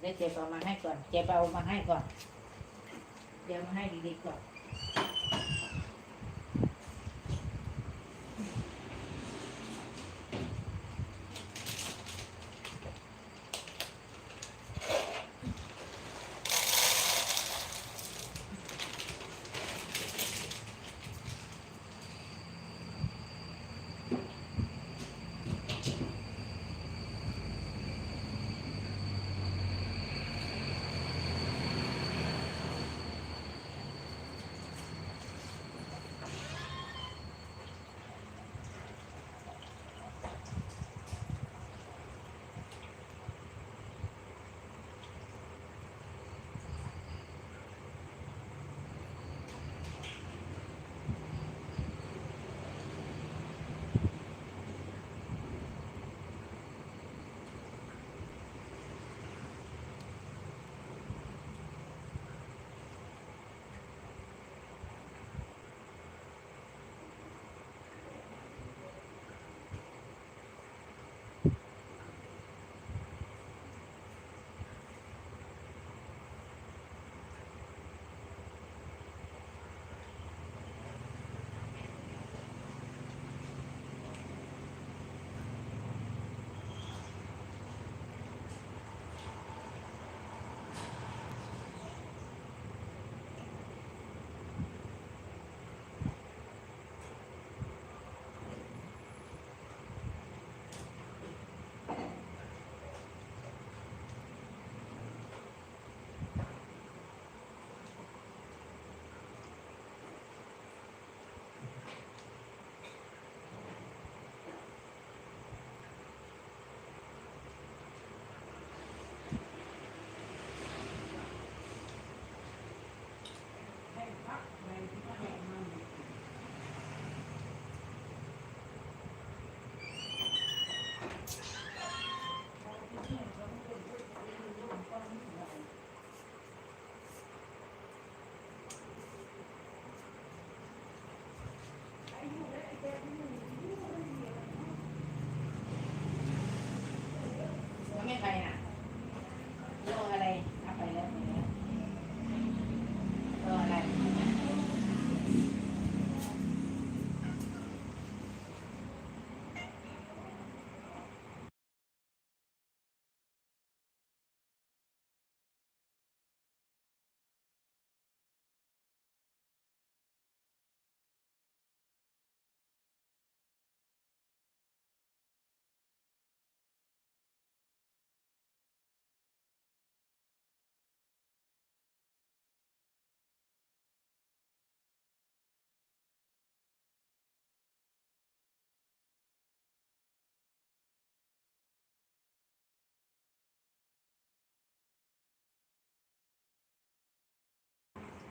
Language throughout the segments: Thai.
ได้เจ็บเอามาให้ก่อน เจ็บเอามาให้ก่อน เดี๋ยวมาให้ดีๆก่อน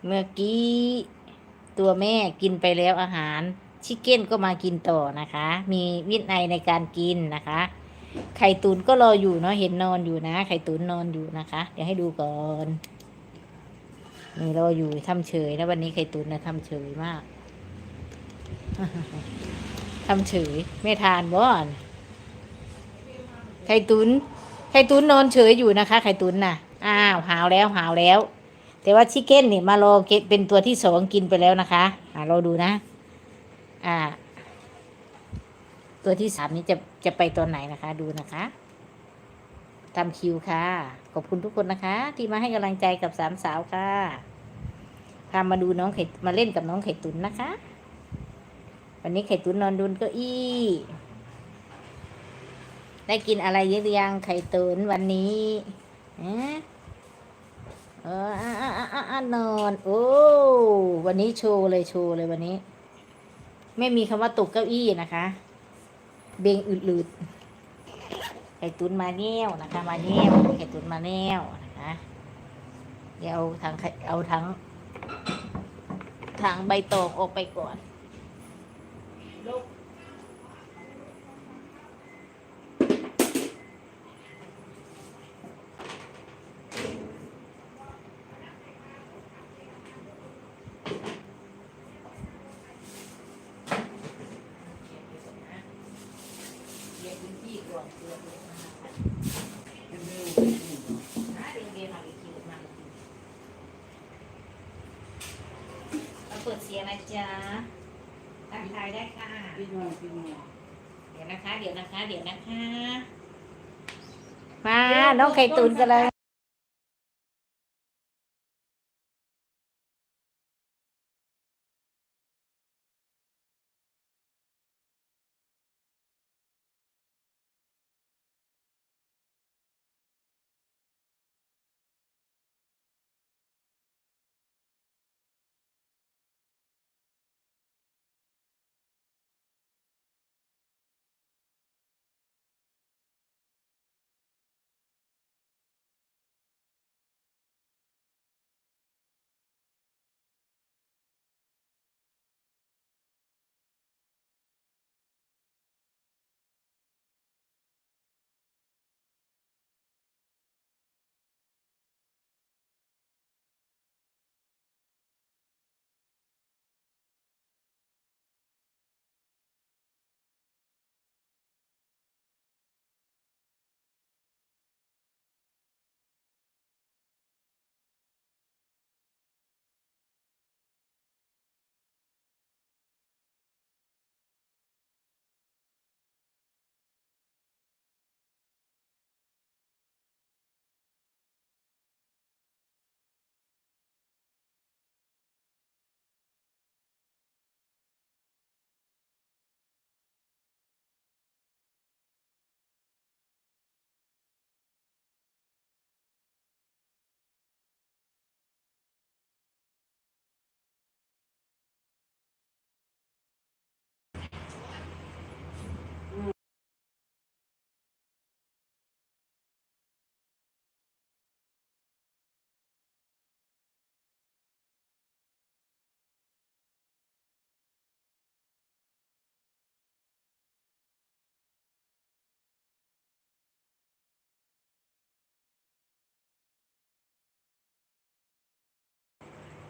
เมื่อกี้ตัวแม่กินไปแล้วอาหารชิคเก้นก็มากินต่อนะคะ มีวินัยในการกินนะคะ ไข่ตุนก็รออยู่เนาะเห็นนอนอยู่นะ ไข่ตุนนอนอยู่นะคะ เดี๋ยวให้ดูก่อนนี่รออยู่ทำเฉยแล้ววันนี้ไข่ตุนนะทำเฉยมากทำเฉยไม่ทานบ่อนไข่ตุนไข่ตุนนอนเฉยอยู่นะคะ ไข่ตุนน่ะ อ้าวหาวแล้วหาวแล้ว แต่ว่าชิคเก้นนี่มารอเก็บเป็นตัวที่สองกินไปแล้วนะคะ อ่าเราดูนะ อ่า ตัวที่สามนี้จะจะไปตอนไหนนะคะ ดูนะคะทำคิวค่ะ ขอบคุณทุกคนนะคะ ที่มาให้กำลังใจกับสามสาวค่ะพามาดูน้องไข่มาเล่นกับน้องไข่ตุนนะคะ วันนี้ไข่ตุนนอนดุนเก็อี้ ได้กินอะไรเยอะหรือยังไข่ตุนวันนี้ฮะ เอออะอะอะอะนอน โอ้วันนี้โชว์เลยโชว์เลยวันนี้ ไม่มีคำว่าตกเก้าอี้นะคะ เบงอืดๆไข่ตุนมาแนวนะคะ มาแนวไข่ตุนมาแนวนะคะเดี๋ยวเอาทางเอาทั้งทางใบตองออกไปก่อนลูกเรียกพื้นที่ก่อนเพื่อเดี๋ยวมาหาหาเดี๋ยว เปิดเสียง นะจ๊ะทักทายได้ค่ะ พี่นอนพี่นอนเดี๋ยวนะคะ เดี๋ยวนะคะ เดี๋ยวนะคะ มาน้องไข่ตุนกันเลย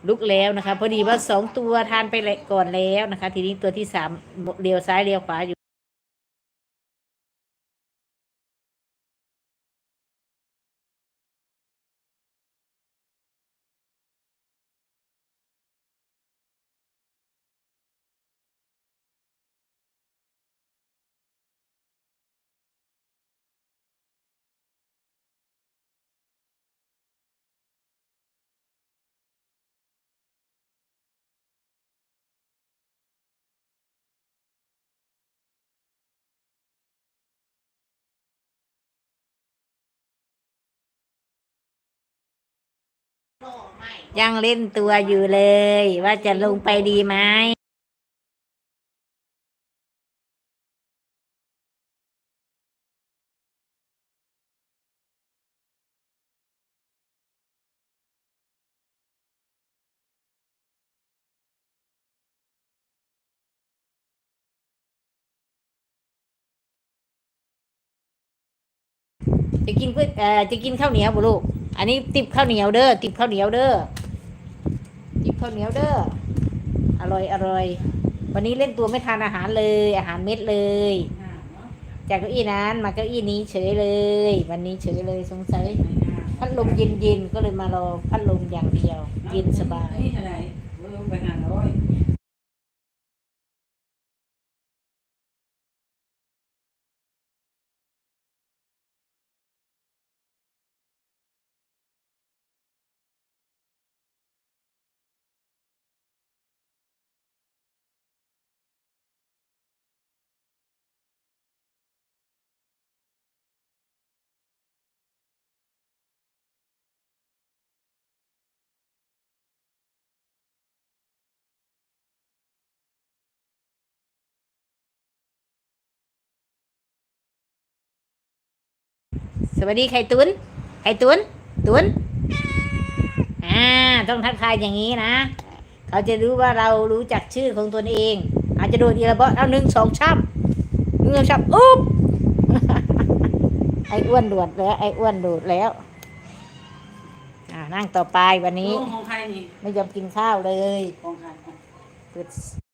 ลุกแล้วนะคะ พอดีว่าสองตัวทานไปก่อนแล้วนะคะ ทีนี้ตัวที่สามเลี้ยวซ้ายเลี้ยวขวาอยู่ ยังเล่นตัวอยู่เลย ว่าจะลงไปดีไหมจะกินก๋วยเอ่อจะกินข้าวเหนียวบุลูก อันนี้ติบข้าวเหนียวเด้อติบข้าวเหนียวเด้อติบข้าวเหนียวเด้ออร่อยอร่อย วันนี้เล่นตัวไม่ทานอาหารเลย อาหารเม็ดเลย จากเก้าอี้นั้นมาเก้าอี้นี้เฉยเลย วันนี้เฉยเลยสงสัยพัดลมเย็นๆก็เลยมารอพัดลมอย่างเดียว เย็นสบาย สวัสดีไข่ตุนไข่ตุนตุนอ่าต้องทักทายอย่างนี้นะ เขาจะรู้ว่าเรารู้จักชื่อของตนเอง อาจจะโดนอีระเบาะเอาหนึ่งสองช่ำหนึ่งสองช่ำอุ๊บไอ้อ้วนโดดแล้ว ไอ้อ้วนโดดแล้วอ่านั่งต่อไปวันนี้โอ้ของใครนี่ ไม่ยอมกินข้าวเลย ของใครเ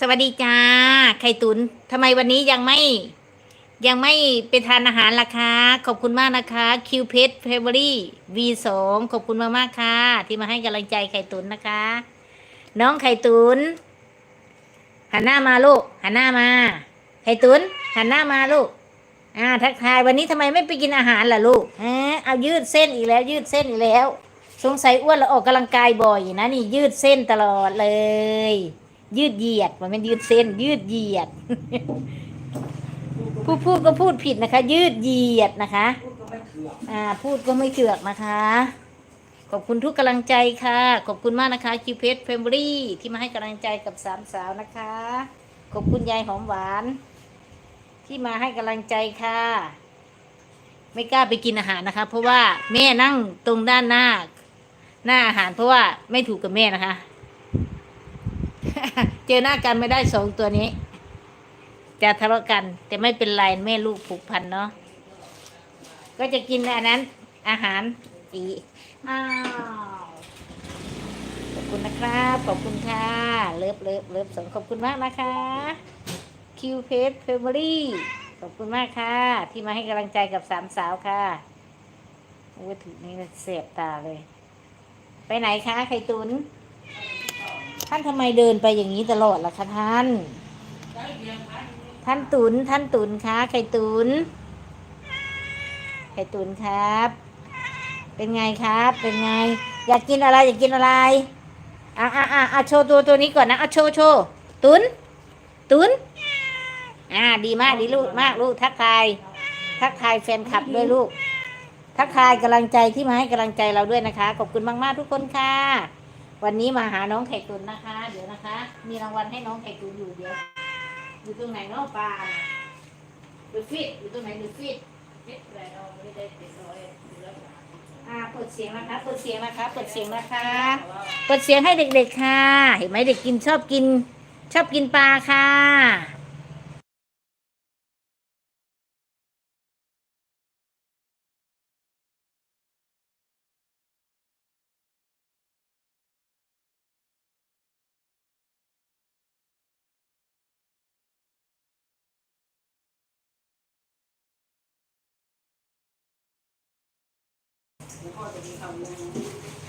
สวัสดีจ้า ไข่ตุนทำไมวันนี้ยังไม่ยังไม่ไปทานอาหารล่ะคะ ขอบคุณมากนะคะคิวเพชรเฟเวอรี่วีสองขอบคุณมากมากๆค่ะ ที่มาให้กำลังใจไข่ตุนนะคะ น้องไข่ตุนหันหน้ามาลูกหันหน้ามา ไข่ตุนหันหน้ามาลูกอ่าทักทายวันนี้ทำไมไม่ไปกินอาหารล่ะลูกฮะเอายืดเส้นอีกแล้ว ยืดเส้นอีกแล้ว สงสัยอ้วนแล้วออกกำลังกายบ่อยนะนี่ยืดเส้นตลอดเลย ยืดเหยียดมันเป็นยืดเส้น ยืดเหยียด ผู้พูดก็พูดผิดนะคะ ยืดเหยียดนะคะพูดก็ไม่เถื่อนอ่า พูดก็ไม่เถือกนะคะ ขอบคุณทุกกำลังใจค่ะ ขอบคุณมากนะคะคิวเพชรเฟมบรี่ที่มาให้กำลังใจกับสามสาวนะคะ ขอบคุณยายหอมหวาน ที่มาให้กำลังใจค่ะ ไม่กล้าไปกินอาหารนะคะ เพราะว่าแม่นั่งตรงด้านหน้า หน้าอาหารเพราะว่าไม่ถูกกับแม่นะคะ เจอหน้ากันไม่ได้สองตัวนี้ จะทะเลาะกัน แต่ไม่เป็นไรแม่ลูกผูกพันเนาะก็จะกินอันนั้น อาหารอีอ้าวขอบคุณนะครับ ขอบคุณค่ะ เลิฟเลิฟเลิฟสองขอบคุณมากนะคะคิวเพจเฟมิลี่ขอบคุณมากค่ะ ที่มาให้กำลังใจกับสามสาวค่ะโอ้ยถือนี่เสียบตาเลย ไปไหนคะไข่ตุน ท่านทำไมเดินไปอย่างนี้ตลอดล่ะคะท่าน ท่านตุนท่านตุนคะไข่ตุนไข่ตุนครับ เป็นไงครับ เป็นไง อยากกินอะไร อยากกินอะไรอะอะอะอะโชว์ตัวตัวนี้ก่อนนะอะโชว์โชว์ตุนตุนอ่าดีมากดีลูกมากลูกทักทายทักทายแฟนคลับด้วยลูกทักทายกำลังใจที่มาให้กำลังใจเราด้วยนะคะ ขอบคุณมาก ๆ ทุกคนค่ะ วันนี้มาหาน้องไข่ตุนนะคะ เดี๋ยวนะคะ มีรางวัลให้น้องไข่ตุนอยู่เดี๋ยว อยู่ตรงไหนเนาะปลาน่ะดูฟิตอยู่ตรงไหนดูฟิตเม็ดอะไรเราไม่ได้เป็นร้อยอยู่แล้วอ่าเปิดเสียงนะคะ เปิดเสียงนะคะ เปิดเสียงนะคะ เปิดเสียงให้เด็กๆค่ะ เห็นไหมเด็กกินชอบกิน ชอบกินปลาค่ะ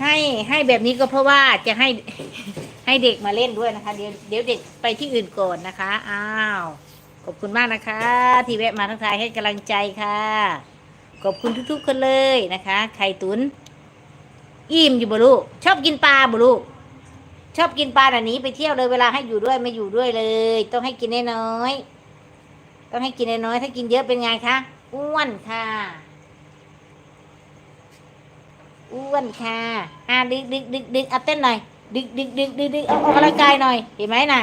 ให้ให้แบบนี้ก็เพราะว่าจะให้ให้เด็กมาเล่นด้วยนะคะ เดี๋ยวเดี๋ยวเด็กไปที่อื่นก่อนนะคะ อ้าวขอบคุณมากนะคะ ที่แวะมาทักทายให้กำลังใจค่ะ ขอบคุณทุกๆคนเลยนะคะไข่ตุนอิ่มอยู่บ่ลูกชอบกินปลาบ่ลูกชอบกินปลาแบบนี้ไปเที่ยวเลยเวลาให้อยู่ด้วยไม่อยู่ด้วยเลย ต้องให้กินน้อยๆต้องให้กินน้อยๆถ้ากินเยอะเป็นไงคะอ้วนค่ะ อ้วนค่ะอ่าดึกดึกดึกดึกเอาเต้นหน่อยดึกดึกดึกดึกดึกเอาออกกำลังกายหน่อย เห็นไหมน่ะ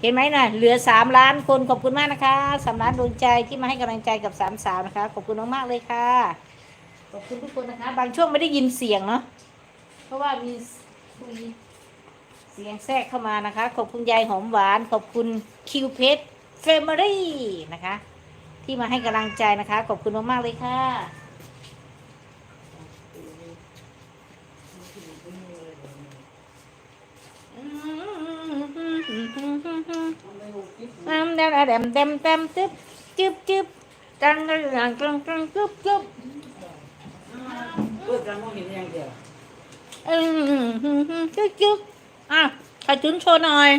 เห็นไหมน่ะเหลือสามล้านคนขอบคุณมากนะคะสามล้านดวงใจที่มาให้กำลังใจกับสามสาวนะคะ ขอบคุณมากๆเลยค่ะ ขอบคุณทุกคนนะคะ บางช่วงไม่ได้ยินเสียงเนาะเพราะว่ามีเสียงแทรกเข้ามานะคะ ขอบคุณยายหอมหวาน ขอบคุณคิวเพชรเฟมิลี่นะคะ ที่มาให้กำลังใจนะคะ ขอบคุณมากๆเลยค่ะ ดมเดมเดมเดมเดมจึ๊บจึ๊บจึ๊บจังจังจังจังจังจึ๊บจึ๊บเพื่อการมองเห็นอย่างเดียวอืมจึ๊บจึ๊บอะใครจุนโชว์หน่อย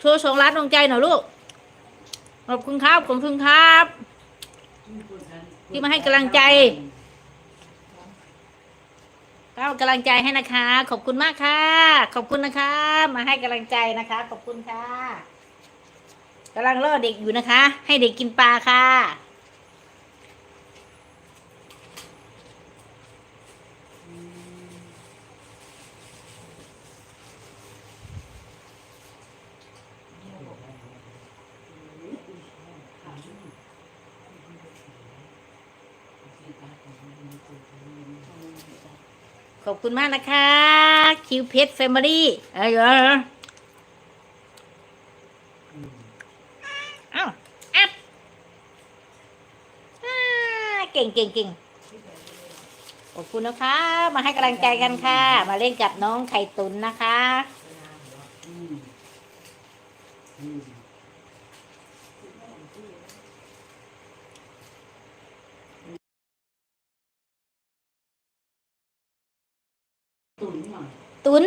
โชว์สองล้านดวงใจหน่อยลูกขอบคุณครับขอบคุณครับ ที่มาให้กำลังใจ ก็กำลังใจให้นะคะ ขอบคุณมากค่ะ ขอบคุณนะคะ มาให้กำลังใจนะคะ ขอบคุณค่ะกำลังล่อเด็กอยู่นะคะ ให้เด็กกินปลาค่ะ ขอบคุณมากนะคะ คิวเพชรแฟมิลี่เอ้ยเอ้ยเอ้าอัพอ่าเก่งเก่งเก่งขอบคุณนะคะ มาให้กำลังใจกันค่ะ มาเล่นกับน้องไข่ตุนนะคะ ตุน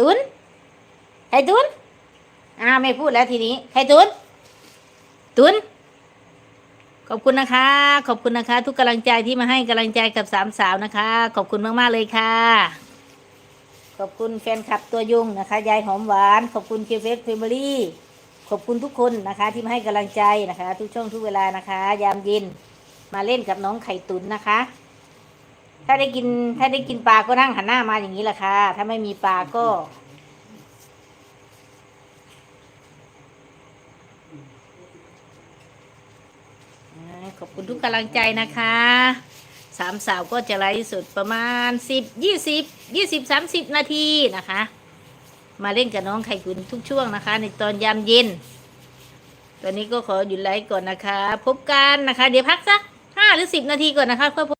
ตุนไข่ตุนอ่าไม่พูดแล้วทีนี้ไข่ตุน ตุน ขอบคุณนะคะ ขอบคุณนะคะ ทุกกำลังใจที่มาให้กำลังใจกับสามสาวนะคะ ขอบคุณมากๆเลยค่ะ ขอบคุณแฟนคลับตัวยุงนะคะยายหอมหวาน ขอบคุณเคเฟสเฟมิลี่ขอบคุณทุกคนนะคะ ที่มาให้กำลังใจนะคะ ทุกช่วงทุกเวลานะคะ ยามเย็นมาเล่นกับน้องไข่ตุนนะคะ ถ้าได้กิน ถ้าได้กินปลาก็นั่งหันหน้ามาอย่างนี้แหละค่ะ ถ้าไม่มีปลาก็ ขอบคุณทุกกำลังใจนะคะ สามสาวก็จะไลฟ์สดประมาณสิบยี่สิบยี่สิบสามสิบนาทีนะคะ มาเล่นกับน้องไข่กุนทุกช่วงนะคะ ในตอนยามเย็น ตอนนี้ก็ขอหยุดไลฟ์ก่อนนะคะ พบกันนะคะ เดี๋ยวพักสักห้าหรือสิบนาทีก่อนนะคะเพื่อ